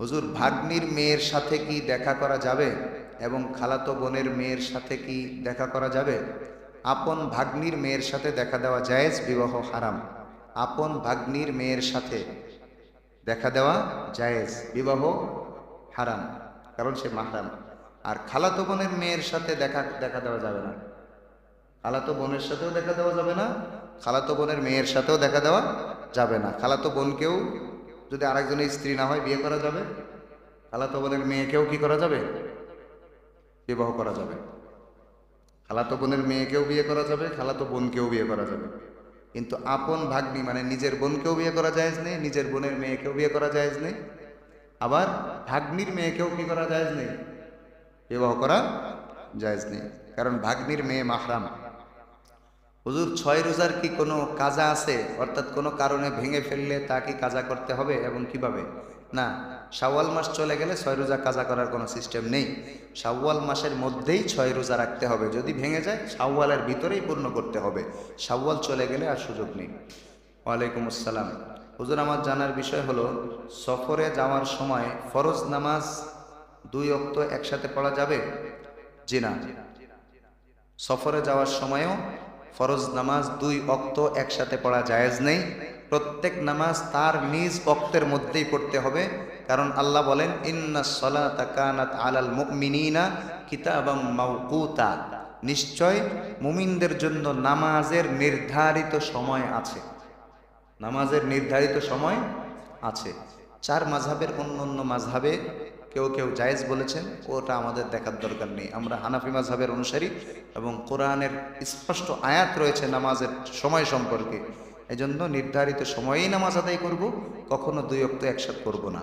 হুজুর, ভাগ্নির মেয়ের সাথে কি দেখা করা যাবে? এবং খালাতো বোনের মেয়ের সাথে কি দেখা করা যাবে? আপন ভাগ্নির মেয়ের সাথে দেখা দেওয়া জায়েজ, বিবাহ হারাম। আপন ভাগ্নির মেয়ের সাথে দেখা দেওয়া জায়েজ, বিবাহ হারাম। কারণ সে মাহারাম। আর খালাতো বোনের মেয়ের সাথে দেখা দেখা দেওয়া যাবে না। খালাতো বোনের সাথেও দেখা দেওয়া যাবে না, খালাতো বোনের মেয়ের সাথেও দেখা দেওয়া যাবে না। খালাতো বোনকেও যদি আরেকজনের স্ত্রী না হয় বিয়ে করা যাবে? খালাতো বোনের মেয়েকেও কি করা যাবে? বিবাহ করা যাবে। খালাতো বোনের মেয়েকেও বিয়ে করা যাবে খালাতো বোনকেও বিয়ে করা যাবে। কিন্তু আপন ভাগ্নি মানে নিজের বোনকেও বিয়ে করা যায় নেই, নিজের বোনের মেয়েকেও বিয়ে করা যায় নেই। আবার ভাগ্নির মেয়েকেও কি করা যায় নেই? বিবাহ করা জায়েজ নেই। কারণ ভাগ্নির মেয়ে মাহরাম। হুজুর, ছয় রোজার কি কোনো কাজা আছে? অর্থাৎ কোনো কারণে ভেঙে ফেললে তা কি কাজা করতে হবে এবং কীভাবে? না, শাওয়াল মাস চলে গেলে ছয় রোজা কাজা করার কোনো সিস্টেম নেই। শাওয়াল মাসের মধ্যেই ছয় রোজা রাখতে হবে। যদি ভেঙে যায়, শাওয়ালের ভিতরেই পূর্ণ করতে হবে। শাওয়াল চলে গেলে আর সুযোগ নেই। ওয়ালাইকুম আসসালাম। হুজুর, আমার জানার বিষয় হলো, সফরে যাওয়ার সময় ফরজ নামাজ দুই অক্ত একসাথে পড়া যাবে? জি না। সফরে যাওয়ার সময়ও ফরজ নামাজ দুই অক্ত একসাথে পড়া জায়েজ নেই। প্রত্যেক নামাজ তার নিজ অক্তের মধ্যেই পড়তে হবে। কারণ আল্লাহ বলেন, ইন্না সলাতা আলাল মুমিনিনা কিতাবাম মাওকুতা। নিশ্চয় মুমিনদের জন্য নামাজের নির্ধারিত সময় আছে। নামাজের নির্ধারিত সময় আছে। চার মাঝহাবের অন্য অন্য মাঝহাবে কেউ কেউ জায়েজ বলেছেন, ওটা আমাদের দেখার দরকার নেই। আমরা হানাফি মাঝহের অনুসারী এবং কোরআনের স্পষ্ট আয়াত রয়েছে নামাজের সময় সম্পর্কে। এজন্য নির্ধারিত সময়েই নামাজ আদায় করব, কখনো দুই অক্ত একসাথ করব না।